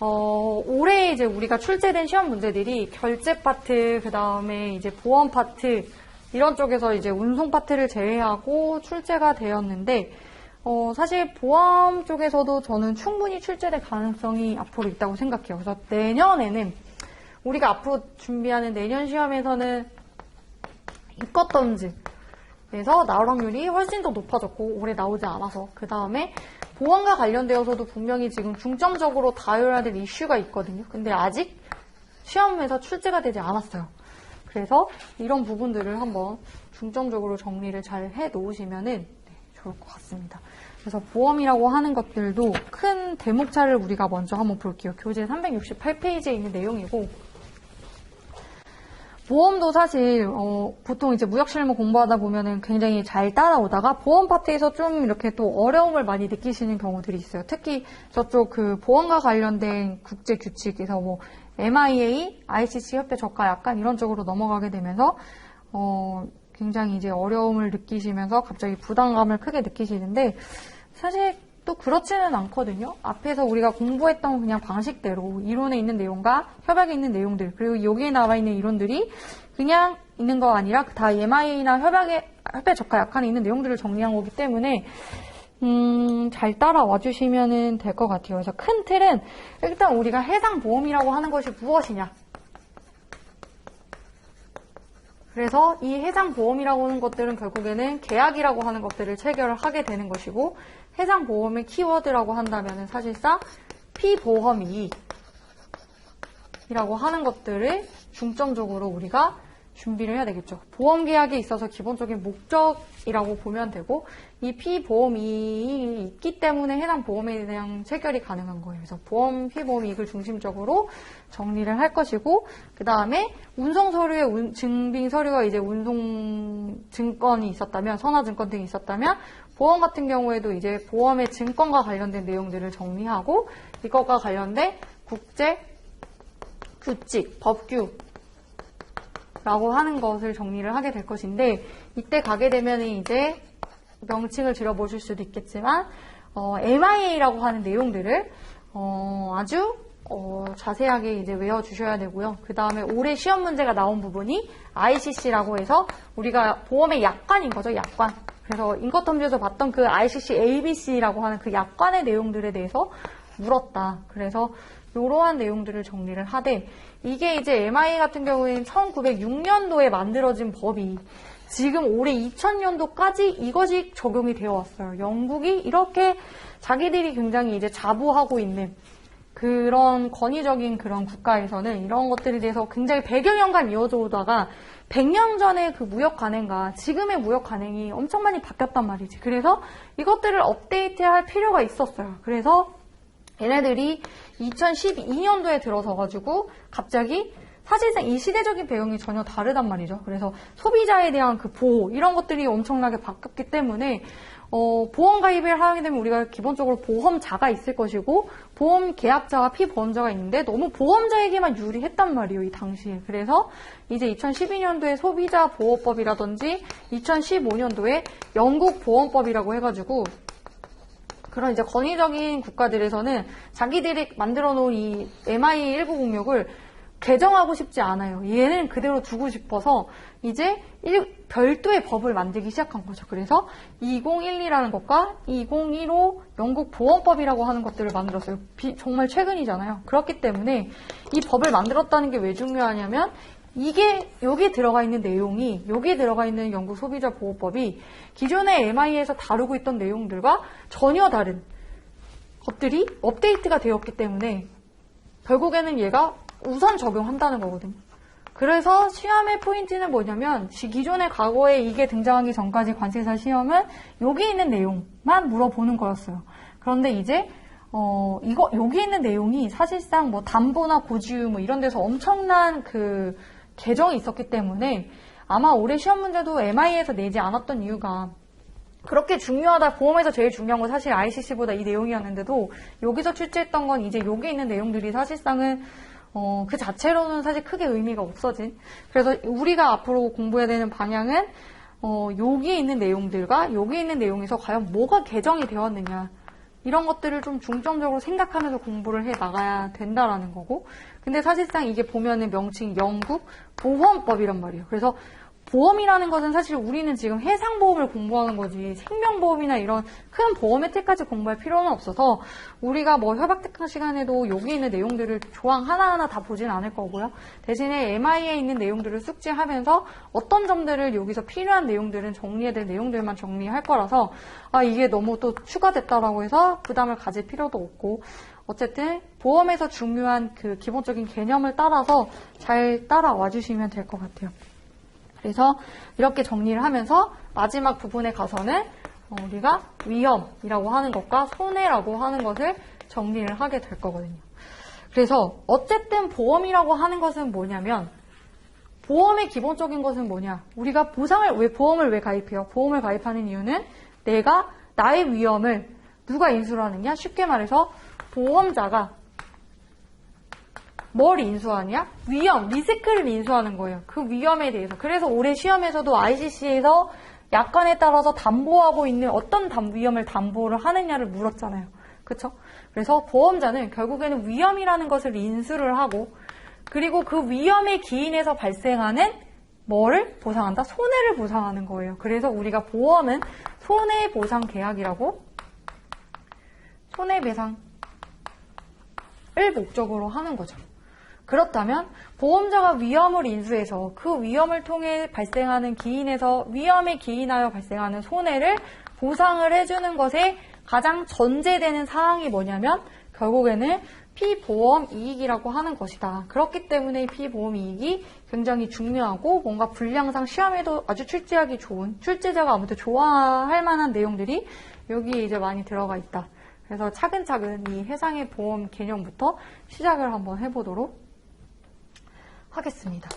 어, 올해 이제 우리가 출제된 시험 문제들이 결제 파트, 그 다음에 이제 보험 파트, 이런 쪽에서 이제 운송 파트를 제외하고 출제가 되었는데, 어, 사실 보험 쪽에서도 저는 충분히 출제될 가능성이 앞으로 있다고 생각해요. 그래서 내년에는 우리가 앞으로 준비하는 내년 시험에서는 이것 던지 그래서 나올 확률이 훨씬 더 높아졌고 올해 나오지 않아서 그 다음에 보험과 관련되어서도 분명히 지금 중점적으로 다뤄야 될 이슈가 있거든요. 근데 아직 시험에서 출제가 되지 않았어요. 그래서 이런 부분들을 한번 중점적으로 정리를 잘 해 놓으시면은 네, 좋을 것 같습니다. 그래서 보험이라고 하는 것들도 큰 대목차를 우리가 먼저 한번 볼게요. 교재 368페이지에 있는 내용이고 보험도 사실 어, 보통 이제 무역 실무 공부하다 보면은 굉장히 잘 따라오다가 보험 파트에서 좀 이렇게 또 어려움을 많이 느끼시는 경우들이 있어요. 특히 저쪽 그 보험과 관련된 국제 규칙에서 뭐 MIA, ICC 협회 저가 약간 이런 쪽으로 넘어가게 되면서 어, 굉장히 이제 어려움을 느끼시면서 갑자기 부담감을 크게 느끼시는데 사실 또 그렇지는 않거든요. 앞에서 우리가 공부했던 그냥 방식대로 이론에 있는 내용과 협약에 있는 내용들 그리고 여기에 나와 있는 이론들이 그냥 있는 거 아니라 다 MIA나 협약에 협회 적화 약관에 있는 내용들을 정리한 거기 때문에 음, 잘 따라와 주시면 될 것 같아요. 그래서 큰 틀은 일단 우리가 해상보험이라고 하는 것이 무엇이냐. 그래서 이 해상보험이라고 하는 것들은 결국에는 계약이라고 하는 것들을 체결을 하게 되는 것이고 해상보험의 키워드라고 한다면 사실상 피보험 이익이라고 하는 것들을 중점적으로 우리가 준비를 해야 되겠죠. 보험 계약에 있어서 기본적인 목적이라고 보면 되고 이 피보험 이익이 있기 때문에 해당 보험에 대한 체결이 가능한 거예요. 그래서 보험 피보험 이익을 중심적으로 정리를 할 것이고 그 다음에 운송 서류에 운- 증빙 서류가 이제 운송 증권이 있었다면 선화증권 등이 있었다면 보험 같은 경우에도 이제 보험의 증권과 관련된 내용들을 정리하고 이것과 관련된 국제 규칙, 법규 라고 하는 것을 정리를 하게 될 것인데 이때 가게 되면 이제 명칭을 들어보실 수도 있겠지만 어, MIA라고 하는 내용들을 어, 아주 어, 자세하게 이제 외워주셔야 되고요. 그 다음에 올해 시험 문제가 나온 부분이 ICC라고 해서 우리가 보험의 약관인 거죠, 약관. 그래서 인커텀즈에서 봤던 그 ICC ABC라고 하는 그 약관의 내용들에 대해서 물었다. 그래서 이러한 내용들을 정리를 하되 이게 이제 MI 같은 경우에는 1906년도에 만들어진 법이 지금 올해 2000년도까지 이것이 적용이 되어 왔어요. 영국이 이렇게 자기들이 굉장히 이제 자부하고 있는 그런 권위적인 그런 국가에서는 이런 것들에 대해서 굉장히 100여 년간 이어져 오다가 100년 전의 그 무역 관행과 지금의 무역 관행이 엄청 많이 바뀌었단 말이지. 그래서 이것들을 업데이트할 필요가 있었어요. 그래서 얘네들이 2012년도에 들어서 가지고 갑자기 사실상 이 시대적인 배경이 전혀 다르단 말이죠. 그래서 소비자에 대한 그 보호 이런 것들이 엄청나게 바뀌었기 때문에 어, 보험 가입을 하게 되면 우리가 기본적으로 보험자가 있을 것이고 보험 계약자와 피보험자가 있는데 너무 보험자에게만 유리했단 말이에요 이 당시에 그래서 이제 2012년도에 소비자 보호법이라든지 2015년도에 영국 보험법이라고 해가지고 그런 이제 권위적인 국가들에서는 자기들이 만들어 놓은 이 MI 1906을 개정하고 싶지 않아요. 얘는 그대로 두고 싶어서 이제 일- 별도의 법을 만들기 시작한 거죠. 그래서 2012라는 것과 2015 영국 보험법이라고 하는 것들을 만들었어요. 비- 정말 최근이잖아요. 그렇기 때문에 이 법을 만들었다는 게 왜 중요하냐면 이게 여기에 들어가 있는 내용이 여기에 들어가 있는 영국 소비자 보호법이 기존의 MI에서 다루고 있던 내용들과 전혀 다른 것들이 업데이트가 되었기 때문에 결국에는 얘가 우선 적용한다는 거거든요. 그래서 시험의 포인트는 뭐냐면 지- 기존의 과거에 이게 등장하기 전까지 관세사 시험은 여기 있는 내용만 물어보는 거였어요. 그런데 이제 어 이거 여기 있는 내용이 사실상 뭐 담보나 고지유 뭐 이런 데서 엄청난 그 개정이 있었기 때문에 아마 올해 시험 문제도 MI에서 내지 않았던 이유가 그렇게 중요하다 보험에서 제일 중요한 건 사실 ICC보다 이 내용이었는데도 여기서 출제했던 건 이제 여기 있는 내용들이 사실상은 어, 그 자체로는 사실 크게 의미가 없어진. 그래서 우리가 앞으로 공부해야 되는 방향은 어, 여기에 있는 내용들과 여기 있는 내용에서 과연 뭐가 개정이 되었느냐. 이런 것들을 좀 중점적으로 생각하면서 공부를 해 나가야 된다라는 거고. 근데 사실상 이게 보면은 명칭 영국 보험법이란 말이에요. 그래서 보험이라는 것은 사실 우리는 지금 해상보험을 공부하는 거지 생명보험이나 이런 큰 보험 혜택까지 공부할 필요는 없어서 우리가 뭐 협약특강 시간에도 여기 있는 내용들을 조항 하나하나 다 보진 않을 거고요. 대신에 MI에 있는 내용들을 숙지하면서 어떤 점들을 여기서 필요한 내용들은 정리해야 될 내용들만 정리할 거라서 아 이게 너무 또 추가됐다라고 해서 부담을 가질 필요도 없고 어쨌든 보험에서 중요한 그 기본적인 개념을 따라서 잘 따라와 주시면 될 것 같아요. 그래서 이렇게 정리를 하면서 마지막 부분에 가서는 어, 우리가 위험이라고 하는 것과 손해라고 하는 것을 정리를 하게 될 거거든요. 그래서 어쨌든 보험이라고 하는 것은 뭐냐면 보험의 기본적인 것은 뭐냐? 우리가 보상을 왜 보험을 왜 가입해요? 보험을 가입하는 이유는 내가 나의 위험을 누가 인수를 하느냐? 쉽게 말해서 보험자가 뭘 인수하냐? 위험, 리스크를 인수하는 거예요. 그 위험에 대해서. 그래서 올해 시험에서도 ICC에서 약관에 따라서 담보하고 있는 어떤 담, 위험을 담보를 하느냐를 물었잖아요. 그쵸? 그래서 보험자는 결국에는 위험이라는 것을 인수를 하고 그리고 그 위험의 기인에서 발생하는 뭐를 보상한다? 손해를 보상하는 거예요. 그래서 우리가 보험은 손해보상 계약이라고 손해배상을 목적으로 하는 거죠. 그렇다면 보험자가 위험을 인수해서 그 위험을 통해 발생하는 기인에서 위험에 기인하여 발생하는 손해를 보상을 해주는 것에 가장 전제되는 사항이 뭐냐면 결국에는 피보험 이익이라고 하는 것이다. 그렇기 때문에 피보험 이익이 굉장히 중요하고 뭔가 분량상 시험에도 아주 출제하기 좋은 출제자가 아무튼 좋아할 만한 내용들이 여기에 이제 많이 들어가 있다. 그래서 차근차근 이 해상의 보험 개념부터 시작을 한번 해보도록 하겠습니다.